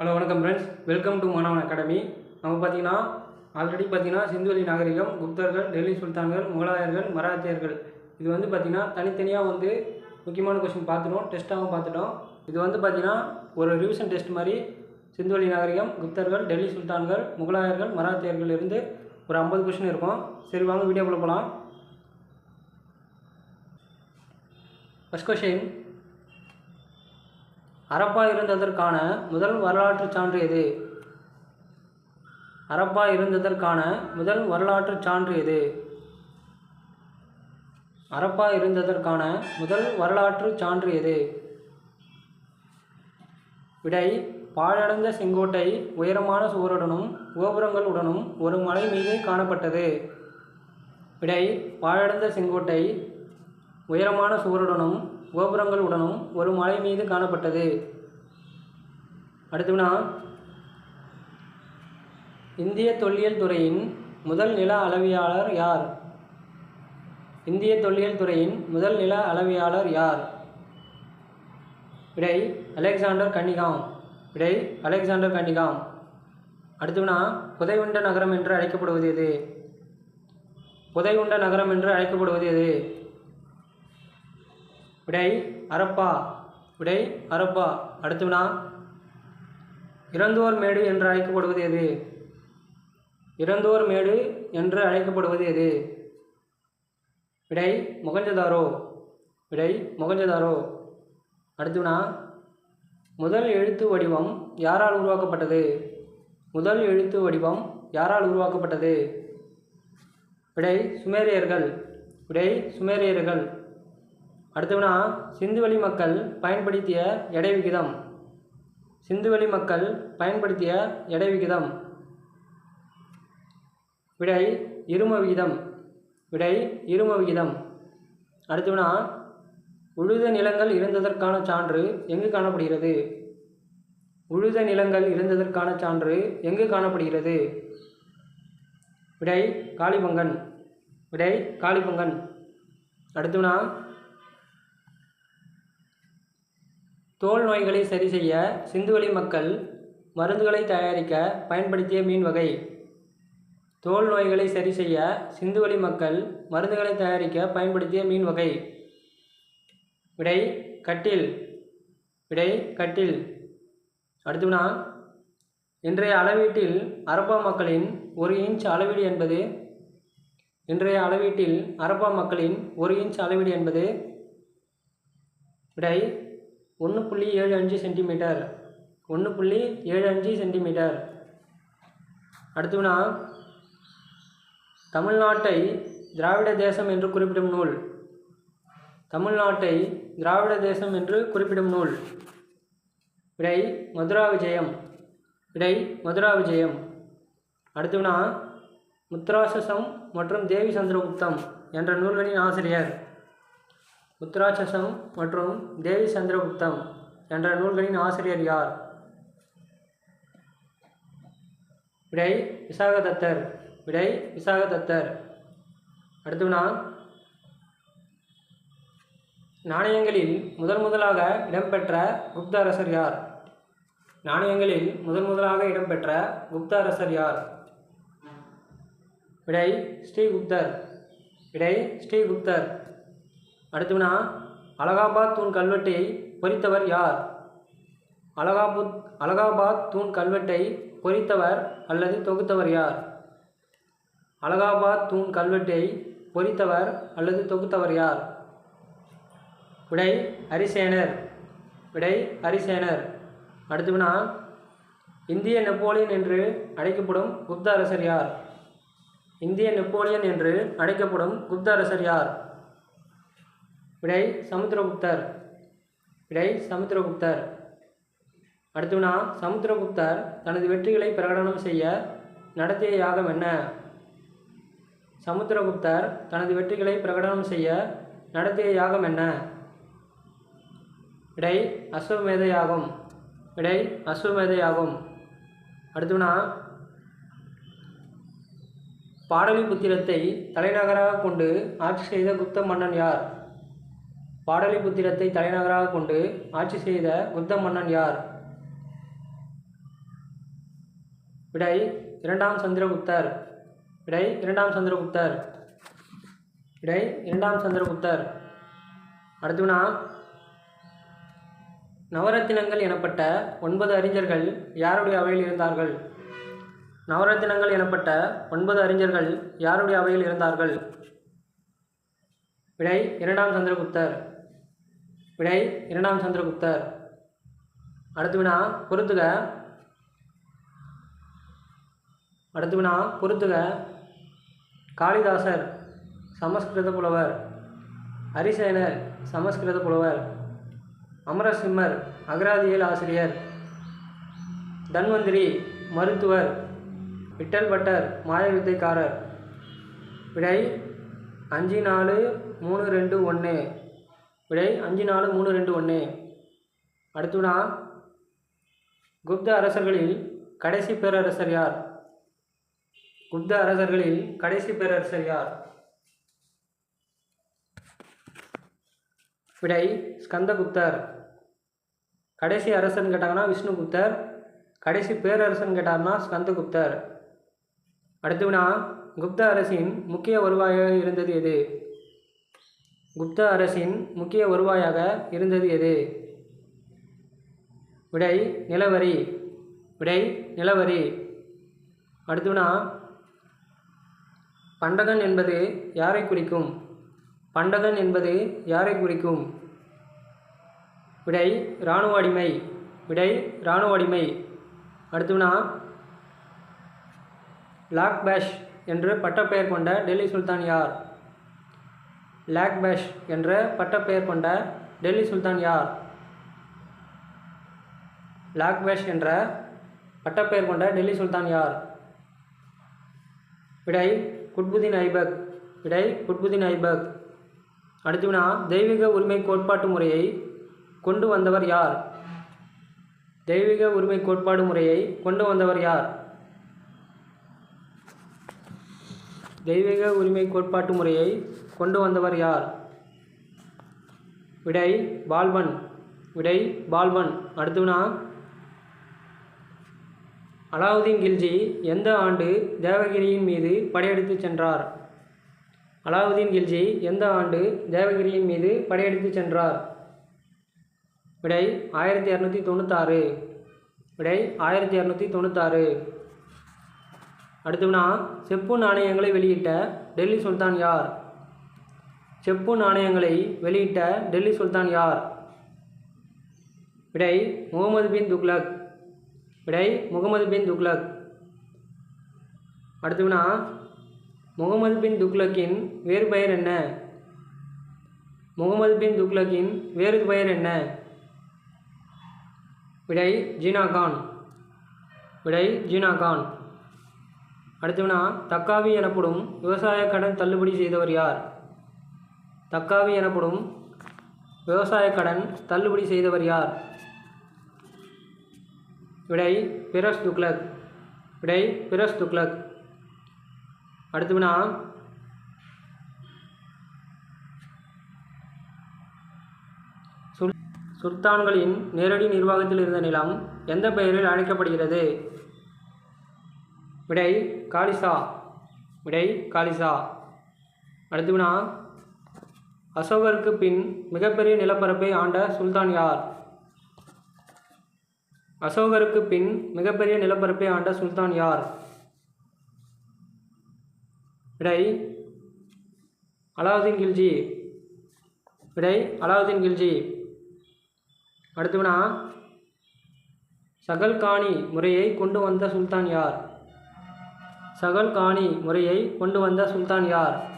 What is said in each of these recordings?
Hello வணக்கம் friends welcome to Manavan academy நம்ம பார்த்தீங்கன்னா ஆல்ரெடி பார்த்தீங்கன்னா சிந்துவெளி நாகரிகம் குப்தர்கள் டெல்லி சுல்தான்கள் முகலாயர்கள் மராத்தியர்கள். இது வந்து பார்த்தீங்கன்னா தனித்தனியாக வந்து முக்கியமான கொஸ்டின் பார்த்துட்டோம் டெஸ்ட்டாகவும் பார்த்துட்டோம். இது வந்து பார்த்தீங்கன்னா ஒரு ரிவிஷன் டெஸ்ட் மாதிரி சிந்துவெளி நாகரிகம் குப்தர்கள் டெல்லி சுல்தான்கள் முகலாயர்கள் மராத்தியர்கள் இருந்து ஒரு ஐம்பது கொஸ்டின் இருக்கும். சரி வாங்க வீடியோக்குள்ளே போகலாம் ஃபஸ்ட் கொஷின் அரப்பா இருந்ததற்கான முதல் வரலாற்றுச் சான்று எது? அரப்பா இருந்ததற்கான முதல் வரலாற்றுச் சான்று எது? ஹரப்பா இருந்ததற்கான முதல் வரலாற்றுச் சான்று எது? விடை பாழடைந்த செங்கோட்டை உயரமான சுவருடனும் கோபுரங்களுடனும் ஒரு மலை மீது காணப்பட்டது. விடை பாழடைந்த செங்கோட்டை உயரமான சுவருடனும் கோபுரங்களுடனும் ஒரு மலை மீது காணப்பட்டது. அடுத்து வினா இந்திய தொல்லியல் துறையின் முதல் நில அளவியாளர் யார்? இந்திய தொல்லியல் துறையின் முதல் நில அளவியாளர் யார்? விடை அலெக்சாண்டர் கன்னிகாம். விடை அலெக்சாண்டர் கன்னிகாம். அடுத்து புதைவுண்ட நகரம் என்று அழைக்கப்படுவது எது? புதைவுண்ட நகரம் என்று அழைக்கப்படுவது எது? விடை அரப்பா விடை அரப்பா அடுத்து வினா. இறந்தோர் மேடு என்று அழைக்கப்படுவது எது? இறந்தோர் மேடு என்று அழைக்கப்படுவது எது? விடை முகஞ்சதாரோ. விடை மொகஞ்சதாரோ. அடுத்துனா முதல் எழுத்து வடிவம் யாரால் உருவாக்கப்பட்டது? முதல் எழுத்து வடிவம் யாரால் உருவாக்கப்பட்டது? விடை சுமேரியர்கள். விடை சுமேரியர்கள். அடுத்தவனா சிந்துவெளி மக்கள் பயன்படுத்திய எடை விகிதம். சிந்துவெளி மக்கள் பயன்படுத்திய எடை விகிதம். விடை இரும விகிதம். விடை இரும விகிதம். அடுத்தவனா உழுத நிலங்கள் இருந்ததற்கான சான்று எங்கு காணப்படுகிறது? உழுத நிலங்கள் இருந்ததற்கான சான்று எங்கு காணப்படுகிறது? விடை காளிபங்கன் விடை காளிபங்கன் அடுத்தவனா தோல் நோய்களை சரி செய்ய சிந்துவெளி மக்கள் மருந்துகளை தயாரிக்க பயன்படுத்திய மீன் வகை. தோல் நோய்களை சரி செய்ய சிந்துவெளி மக்கள் மருந்துகளை தயாரிக்க பயன்படுத்திய மீன் வகை. விடை கட்டில். விடை கட்டில். அடுத்துனா இன்றைய அளவீட்டில் அரப்பா மக்களின் ஒரு இன்ச் அளவீடு என்பது இன்றைய அளவீட்டில் அரப்பா மக்களின் ஒரு இன்ச் அளவீடு என்பது விடை ஒன்று புள்ளி ஏழு அஞ்சு சென்டிமீட்டர். ஒன்று புள்ளி ஏழு அஞ்சு சென்டிமீட்டர். அடுத்துனா தமிழ்நாட்டை திராவிட தேசம் என்று குறிப்பிடும் நூல். தமிழ்நாட்டை திராவிட தேசம் என்று குறிப்பிடும் நூல். விடை மதுரா விஜயம். விடை மதுரா விஜயம். அடுத்துனா முத்ராசசம் மற்றும் தேவி சந்திரகுப்தம் என்ற நூல்களின் ஆசிரியர். உத்ராட்சசம் மற்றும் தேவி சந்திரகுப்தம் என்ற நூல்களின் ஆசிரியர் யார்? விடை விசாகதத்தர். விடை விசாகதத்தர். அடுத்துனா நாணயங்களில் முதன் முதலாக இடம்பெற்ற குப்த அரசர் யார்? நாணயங்களில் முதன் முதலாக இடம்பெற்ற குப்த அரசர் யார்? விடை ஸ்ரீகுப்தர். விடை ஸ்ரீகுப்தர். அடுத்துனா அலகாபாத் தூண் கல்வெட்டை பொறித்தவர் யார்? அலகாபுத் அலகாபாத் தூண் கல்வெட்டை பொறித்தவர் அல்லது தொகுத்தவர் யார்? அலகாபாத் தூண் கல்வெட்டை பொறித்தவர் அல்லது தொகுத்தவர் யார்? விடை ஹரிசேனர் விடை ஹரிசேனர் அடுத்துனா இந்திய நெப்போலியன் என்று அழைக்கப்படும் குப்த அரசர் யார்? இந்திய நெப்போலியன் என்று அழைக்கப்படும் குப்த அரசர் யார்? விடை சமுத்திரகுப்தர். விடை சமுத்திரகுப்தர். அடுத்துனா சமுத்திரகுப்தர் தனது வெற்றிகளை பிரகடனம் செய்ய நடத்திய யாகம் என்ன? சமுத்திரகுப்தர் தனது வெற்றிகளை பிரகடனம் செய்ய நடத்திய யாகம் என்ன? விடை அஸ்வமேத யாகம் விடை அஸ்வமேத யாகம் அடுத்துனா பாடலிபுத்திரத்தை தலைநகராக கொண்டு ஆட்சி செய்த குப்த மன்னன் யார்? பாடலிபுத்திரத்தை தலைநகராக கொண்டு ஆட்சி செய்த குப்த மன்னன் யார்? விடை இரண்டாம் சந்திரகுப்தர். விடை இரண்டாம் சந்திரகுப்தர். விடை இரண்டாம் சந்திரகுப்தர். அடுத்துனா நவரத்தினங்கள் எனப்பட்ட ஒன்பது அறிஞர்கள் யாருடைய அவையில் இருந்தார்கள்? நவரத்தினங்கள் எனப்பட்ட ஒன்பது அறிஞர்கள் யாருடைய அவையில் இருந்தார்கள்? விடை இரண்டாம் சந்திரகுப்தர். விடை இரண்டாம் சந்திரகுப்தர். அடுத்து வினா பொறுத்துக. அடுத்து வினா பொறுத்துக. காளிதாசர் சமஸ்கிருத புலவர். ஹரிசேனர் சமஸ்கிருத புலவர். அமரசிம்மர் அகராதியல் ஆசிரியர். தன்வந்திரி மருத்துவர். விட்டல் பட்டர் மாயவித்தைக்காரர். விடை அஞ்சு நாலு மூணு ரெண்டு ஒன்று விடை அஞ்சு நாலு மூணு ரெண்டு ஒன்று. அடுத்துனா குப்த அரசர்களில் கடைசி பேரரசர் யார்? குப்த அரசர்களில் கடைசி பேரரசர் யார்? விடை ஸ்கந்தகுப்தர். கடைசி அரசன் கேட்டாங்கன்னா விஷ்ணுகுப்தர். கடைசி பேரரசன் கேட்டார்னா ஸ்கந்தகுப்தர். அடுத்துனா குப்த அரசின் முக்கிய வருவாயாக இருந்தது எது? குப்த அரசின் முக்கிய வருவாயாக இருந்தது எது? விடை நிலவரி. விடை நிலவரி. அடுத்துனா பண்டகன் என்பது யாரை குறிக்கும்? பண்டகன் என்பது யாரை குறிக்கும்? விடை இராணுவ அடிமை. விடை இராணுவ அடிமை. அடுத்துனா வினா லாக் பேஷ் என்று பட்டப்பெயர் கொண்ட டெல்லி சுல்தான் யார்? லாக்பேஷ் என்ற பட்டப்பெயர் கொண்ட டெல்லி சுல்தான் யார்? லாக்பேஷ் என்ற பட்டப்பெயர் கொண்ட டெல்லி சுல்தான் யார்? விடை குட்புதீன் ஐபக். விடை குட்புதீன் ஐபக். அடுத்து வினா தெய்வீக உரிமை கோட்பாட்டு முறையை கொண்டு வந்தவர் யார்? தெய்வீக உரிமை கோட்பாடு முறையை கொண்டு வந்தவர் யார்? தெய்வீக உரிமை கோட்பாட்டு முறையை கொண்டு வந்தவர் யார்? விடை பால்வன். விடை பால்வன். அடுத்துனா அலாவுதீன் கில்ஜி எந்த ஆண்டு தேவகிரியின் மீது படையெடுத்துச் சென்றார்? அலாவுதீன் கில்ஜி எந்த ஆண்டு தேவகிரியின் மீது படையெடுத்துச் சென்றார்? விடை ஆயிரத்தி இரநூத்தி தொண்ணூத்தாறு. விடை ஆயிரத்தி இரநூத்தி தொண்ணூத்தாறு. அடுத்துனா செப்பு நாணயங்களை வெளியிட்ட டெல்லி சுல்தான் யார்? செப்பு நாணயங்களை வெளியிட்ட டெல்லி சுல்தான் யார்? விடை முகமது பின் துக்லக் விடை முகமது பின் துக்லக் அடுத்து வினா முகமது பின் துக்லக்கின் வேறு பெயர் என்ன? முகமது பின் துக்லக்கின் வேறு பெயர் என்ன? விடை ஜீனா கான். விடை ஜீனா கான். அடுத்து வினா தக்காவி எனப்படும் விவசாய கடன் தள்ளுபடி செய்தவர் யார்? தக்காவி எனப்படும் விவசாய கடன் தள்ளுபடி செய்தவர் யார்? விடை பிரஸ் துக்ளக். விடை பிரஸ் துக்ளக். அடுத்து வினா. சுல் சுல்தான்களின் நேரடி நிர்வாகத்தில் இருந்த நிலம் எந்த பெயரில் அழைக்கப்படுகிறது? விடை காலிசா. விடை காலிசா. அடுத்து வினா. அசோகருக்கு பின் மிகப்பெரிய நிலப்பரப்பை ஆண்ட சுல்தான் யார்? அசோகருக்கு பின் மிகப்பெரிய நிலப்பரப்பை ஆண்ட சுல்தான் யார்? விடை அலாவுதீன் கில்ஜி. விடை அலாவுதீன் கில்ஜி. அடுத்து வினா சகல்கானி முறையை கொண்டு வந்த சுல்தான் யார்? சகல்கானி முறையை கொண்டு வந்த சுல்தான் யார்?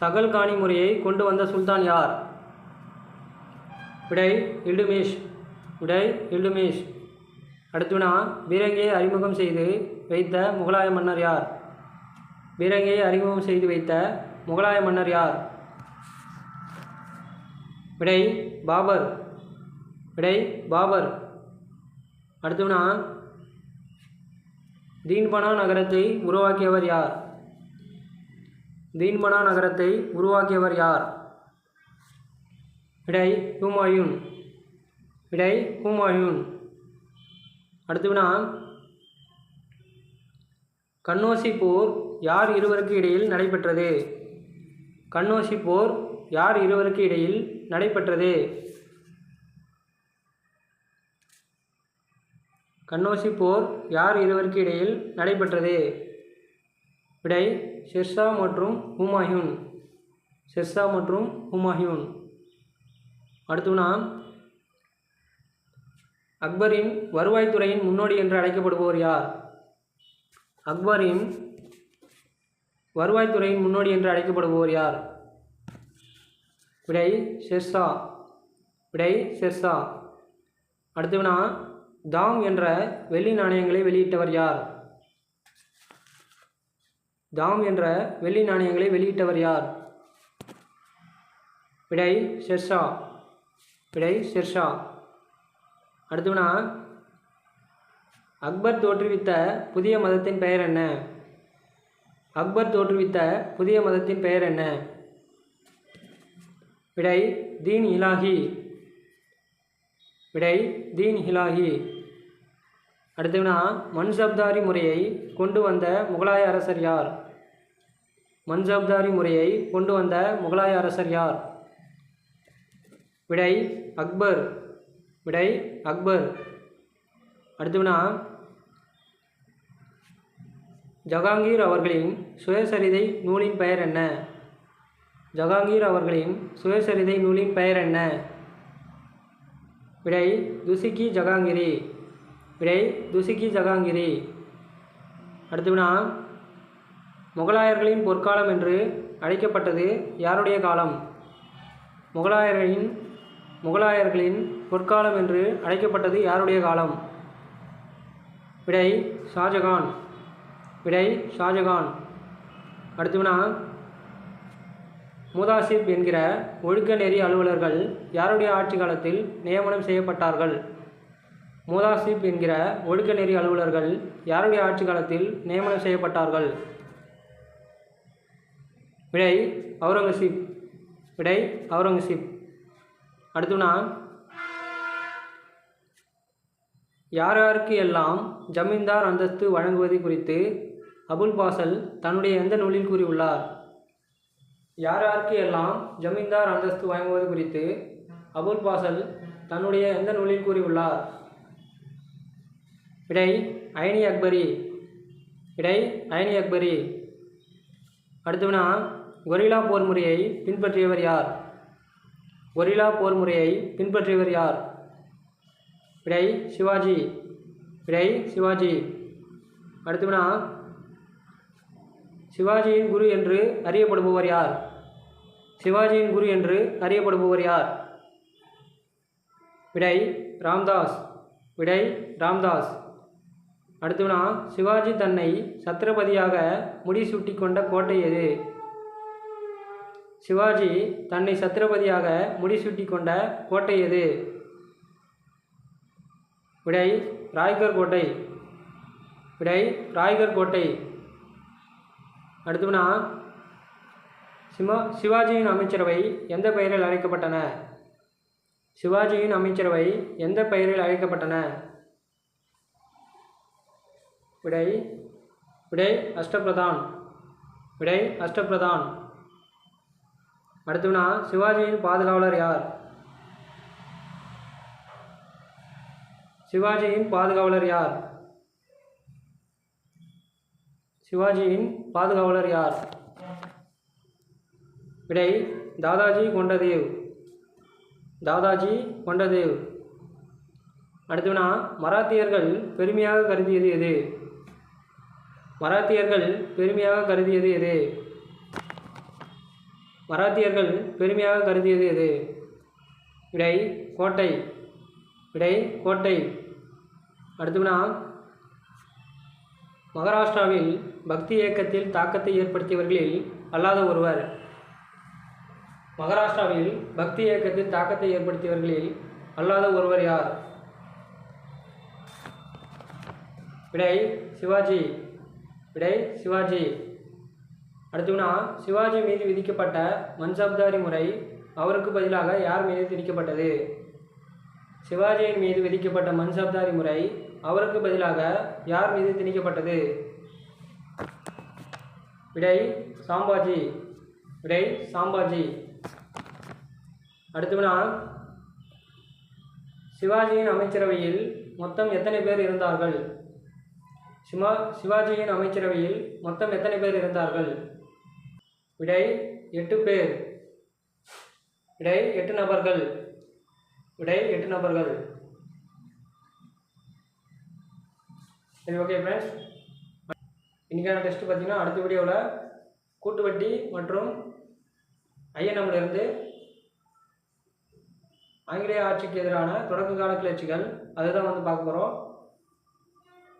சகல்கானி முறையை கொண்டு வந்த சுல்தான் யார்? விடை இல்டுமேஷ். விடை இல்டுமேஷ். அடுத்துனா பீரங்கியை அறிமுகம் செய்து வைத்த முகலாய மன்னர் யார்? பீரங்கியை அறிமுகம் செய்து வைத்த முகலாய மன்னர் யார்? விடை பாபர். விடை பாபர். அடுத்துனா தீன்பனா நகரத்தை உருவாக்கியவர் யார்? தீன்மனா நகரத்தை உருவாக்கியவர் யார்? விடை ஹூமாயூன். விடை ஹூமாயூன். அடுத்து வினா கண்ணோசி போர் யார் இருவருக்கு இடையில் நடைபெற்றது? கண்ணோசி போர் யார் இருவருக்கு இடையில் நடைபெற்றது? கண்ணோசி போர் யார் இருவருக்கு இடையில் நடைபெற்றது? விடை ஷெர்ஷா மற்றும் ஹுமாயூன். ஷெர்ஷா மற்றும் ஹுமாயூன். அடுத்துனா அக்பரின் வருவாய்த்துறையின் முன்னோடி என்று அழைக்கப்படுபவர் யார்? அக்பரின் வருவாய்த்துறையின் முன்னோடி என்று அழைக்கப்படுபவர் யார்? விடை ஷெர்ஷா. விடை ஷெர்ஷா. அடுத்தவனா தாம் என்ற வெள்ளி நாணயங்களை வெளியிட்டவர் யார்? தாம் என்ற வெள்ளி நாணயங்களை வெளியிட்டவர் யார்? விடை ஷெர்ஷா. விடை ஷெர்ஷா. அடுத்தவனா அக்பர் தோற்றுவித்த புதிய மதத்தின் பெயர் என்ன? அக்பர் தோற்றுவித்த புதிய மதத்தின் பெயர் என்ன? விடை தீன் இலாஹி. விடை தீன் இலாஹி. அடுத்தவனா மன்சப்தாரி முறையை கொண்டு வந்த முகலாய அரசர் யார்? மன்சப்தாரி முறையை கொண்டு வந்த முகலாய அரசர் யார்? விடை அக்பர். விடை அக்பர். அடுத்துனா ஜஹாங்கீர் அவர்களின் சுயசரிதை நூலின் பெயர் என்ன? ஜஹாங்கீர் அவர்களின் சுயசரிதை நூலின் பெயர் என்ன? விடை துசிக்கி ஜஹாங்கிரி. விடை துசிக்கி ஜஹாங்கிரி. அடுத்து வினா. முகலாயர்களின் பொற்காலம் என்று அழைக்கப்பட்டது யாருடைய காலம்? முகலாயர்களின் முகலாயர்களின் பொற்காலம் என்று அழைக்கப்பட்டது யாருடைய காலம்? விடை ஷாஜகான். விடை ஷாஜகான். அடுத்து வினா. மூதாசிப் என்கிற ஒழுக்க நெறி அலுவலர்கள் யாருடைய ஆட்சி காலத்தில் நியமனம் செய்யப்பட்டார்கள்? மூதாசிப் என்கிற ஒழுக்க நெறி அலுவலர்கள் யாருடைய ஆட்சி காலத்தில் நியமனம் செய்யப்பட்டார்கள்? விடை அவுரங்கசீப். விடை அவுரங்கசீப். அடுத்துனா யார் யாருக்கு எல்லாம் ஜமீன்தார் அந்தஸ்து வழங்குவது குறித்து அபுல் பாசல் தன்னுடைய எந்த நூலில் கூறியுள்ளார்? யார் யாருக்கு எல்லாம் ஜமீன்தார் அந்தஸ்து வழங்குவது குறித்து அபுல் பாசல் தன்னுடைய எந்த நூலில் கூறியுள்ளார்? விடை அயனி அக்பரி. விடை அயனி அக்பரி. அடுத்து வினா கொரில்லா போர் முறையை பின்பற்றியவர் யார்? கொரிலா போர் முறையை பின்பற்றியவர் யார்? விடை சிவாஜி. விடை சிவாஜி. அடுத்து வினா சிவாஜியின் குரு என்று அறியப்படுபவர் யார்? சிவாஜியின் குரு என்று அறியப்படுபவர் யார்? விடை ராம்தாஸ். விடை ராம்தாஸ். அடுத்துனா சிவாஜி தன்னை சத்ரபதியாக முடிசூட்டி கொண்ட கோட்டை எது? சிவாஜி தன்னை சத்ரபதியாக முடிசூட்டி கொண்ட கோட்டை எது? விடை ராய்கர் கோட்டை. விடை ராய்கர் கோட்டை. அடுத்துனா சிமா சிவா சிவாஜியின் அமைச்சரவை எந்த பெயரில் அழைக்கப்பட்டன? சிவாஜியின் அமைச்சரவை எந்த பெயரில் அழைக்கப்பட்டன? விடை விடை அஷ்டபிரதான் விடை அஷ்டபிரதான். அடுத்தவனா சிவாஜியின் பாதுகாவலர் யார்? சிவாஜியின் பாதுகாவலர் யார்? சிவாஜியின் பாதுகாவலர் யார்? விடை தாதாஜி கொண்டதேவ். தாதாஜி கொண்டதேவ். அடுத்தவனா மராத்தியர்கள் பெருமையாக கருதியது எது? மராத்தியர்கள் பெருமையாக கருதியது எது? மராத்தியர்கள் பெருமையாக கருதியது எது? விடை கோட்டை. விடை கோட்டை. அடுத்துனா மகாராஷ்டிராவில் பக்தி இயக்கத்தில் தாக்கத்தை ஏற்படுத்தியவர்களில் அல்லாத ஒருவர். மகாராஷ்டிராவில் பக்தி இயக்கத்தில் தாக்கத்தை ஏற்படுத்தியவர்களில் அல்லாத ஒருவர் யார்? விடை சிவாஜி. விடை சிவாஜி. அடுத்தவனா சிவாஜி மீது விதிக்கப்பட்ட மன்சப்தாரி முறை அவருக்கு பதிலாக யார் மீது திணிக்கப்பட்டது? சிவாஜியின் மீது விதிக்கப்பட்ட மன்சப்தாரி முறை அவருக்கு பதிலாக யார் மீது திணிக்கப்பட்டது? விடை சாம்பாஜி. விடை சாம்பாஜி. அடுத்தவனா சிவாஜியின் அமைச்சரவையில் மொத்தம் எத்தனை பேர் இருந்தார்கள்? சிமா சிவாஜியின் அமைச்சரவையில் மொத்தம் எத்தனை பேர் இருந்தார்கள்? விடை எட்டு பேர். விடை எட்டு நபர்கள். விடை எட்டு நபர்கள். சரி ஓகே ஃப்ரெண்ட்ஸ் இன்றைக்கான டெஸ்ட்டு பார்த்தீங்கன்னா அடுத்த வீடியோவில் கூட்டு வட்டி மற்றும் ஐஎன்எம்லேருந்து ஆங்கிலேய ஆட்சிக்கு எதிரான தொடக்க கால கிளர்ச்சிகள் அதுதான் வந்து பார்க்க போகிறோம்